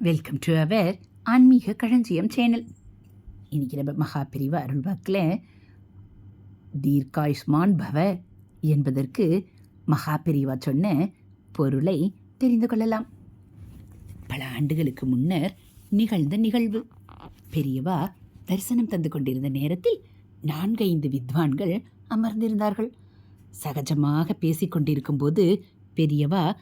Welcome to our ஆன்மீக களஞ்சியம் channel இன்னைக்கு நம்ம மகா பிரிவு அருள்வாக்கில் தீர்காயுஷ்மான் பவ என்பதற்கு மகா சொன்ன பொருளை தெரிந்து கொள்ளலாம். பல ஆண்டுகளுக்கு முன்னர் நிகழ்ந்த நிகழ்வு. பெரியவா தரிசனம் தந்து கொண்டிருந்த நேரத்தில் நான்கைந்து வித்வான்கள் அமர்ந்திருந்தார்கள். சகஜமாக பேசிக்கொண்டிருக்கும் போது பெரியவா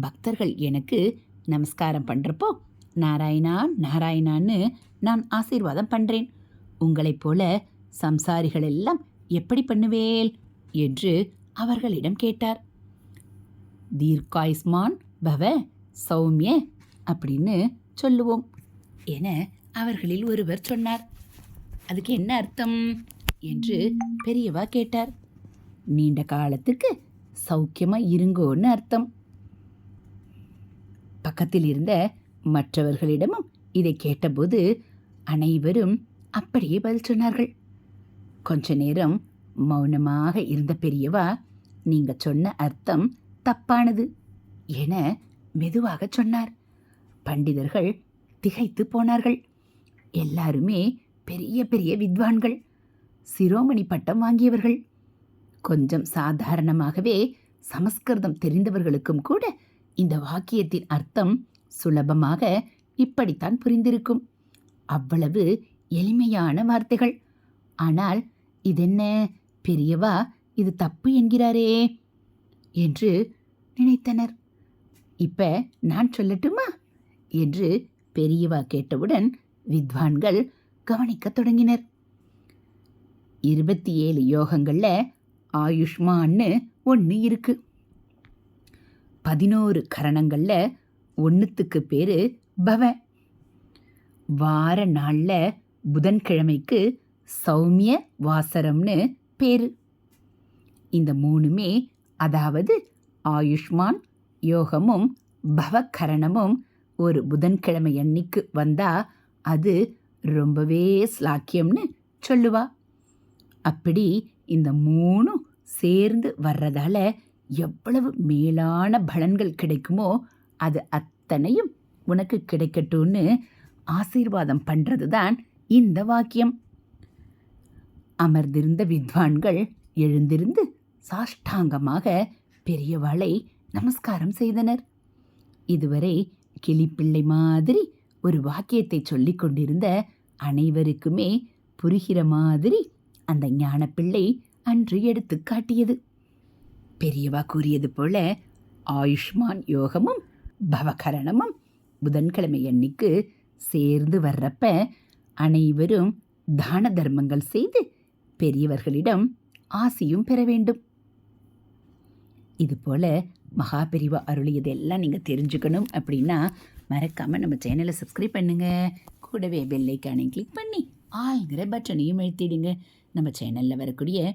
பக்தர்கள் எனக்கு நமஸ்காரம் பண்ணுறப்போ நாராயணா நாராயணான்னு நான் ஆசீர்வாதம் பண்ணுறேன் உங்களைப் போல சம்சாரிகள் எல்லாம் எப்படி பண்ணுவேல் என்று அவர்களிடம் கேட்டார். தீர்க்காயுஸ்மான் பவ சௌமிய அப்படின்னு சொல்லுவோம் என அவர்களில் ஒருவர் சொன்னார். அதுக்கு என்ன அர்த்தம்? என்று பெரியவா கேட்டார். நீண்ட காலத்துக்கு சௌக்கியமாக இருங்கோன்னு அர்த்தம். பக்கத்தில் இருந்த மற்றவர்களிடமும் இதை கேட்டபோது அனைவரும் அப்படியே பதில் சொன்னார்கள். கொஞ்ச நேரம் மௌனமாக இருந்த பெரியவா நீங்க சொன்ன அர்த்தம் தப்பானது என மெதுவாக சொன்னார். பண்டிதர்கள் திகைத்து போனார்கள். எல்லாருமே பெரிய பெரிய வித்வான்கள் சிரோமணி பட்டம் வாங்கியவர்கள். கொஞ்சம் சாதாரணமாகவே சமஸ்கிருதம் தெரிந்தவர்களுக்கும் கூட இந்த வாக்கியத்தின் அர்த்தம் சுலபமாக இப்படித்தான் புரிந்திருக்கும். அவ்வளவு எளிமையான வார்த்தைகள். ஆனால் இதென்ன? பெரியவா இது தப்பு என்கிறாரே என்று நினைத்தனர். இப்ப நான் சொல்லட்டுமா? என்று பெரியவா கேட்டவுடன் வித்வான்கள் கவனிக்கத் தொடங்கினர். இருபத்தி ஏழு யோகங்கள்ல ஆயுஷ்மான்னு ஒன்று இருக்கு. பதினோரு கரணங்களில் ஒன்றுத்துக்கு பேரு பவ. வார நாளில் புதன்கிழமைக்கு சௌமிய வாசரம்னு பேரு. இந்த மூணுமே அதாவது ஆயுஷ்மான் யோகமும் பவக்கரணமும் ஒரு புதன்கிழமை அன்னைக்கு வந்தா அது ரொம்பவே ஸ்லாக்கியம்னு சொல்லுவா. அப்படி இந்த மூணும் சேர்ந்து வர்றதால எவ்வளவு மேலான பலன்கள் கிடைக்குமோ அது அத்தனையும் உனக்கு கிடைக்கட்டும்னு ஆசீர்வாதம் பண்றதுதான் இந்த வாக்கியம். அமர்ந்திருந்த வித்வான்கள் எழுந்திருந்து சாஷ்டாங்கமாக பெரியவாளை நமஸ்காரம் செய்தனர். இதுவரை கிளிப்பிள்ளை மாதிரி ஒரு வாக்கியத்தை சொல்லிக் கொண்டிருந்த அனைவருக்குமே புரிகிற மாதிரி அந்த ஞானப்பிள்ளை அன்று எடுத்து காட்டியது. பெரியவா கூறியது போல ஆயுஷ்மான் யோகமும் பவகரணமும் புதன்கிழமை அன்னைக்கு சேர்ந்து வர்றப்ப அனைவரும் தான தர்மங்கள் செய்து பெரியவர்களிடம் ஆசியும் பெற வேண்டும். இது போல மகா அருளியதெல்லாம் நீங்கள் தெரிஞ்சுக்கணும் அப்படின்னா மறக்காமல் நம்ம சேனலை சப்ஸ்கிரைப் பண்ணுங்கள் கூடவே பெல்லைக்கானையும் கிளிக் பண்ணி ஆள்கிற பட்டனையும் எழுத்திடுங்க நம்ம சேனலில் வரக்கூடிய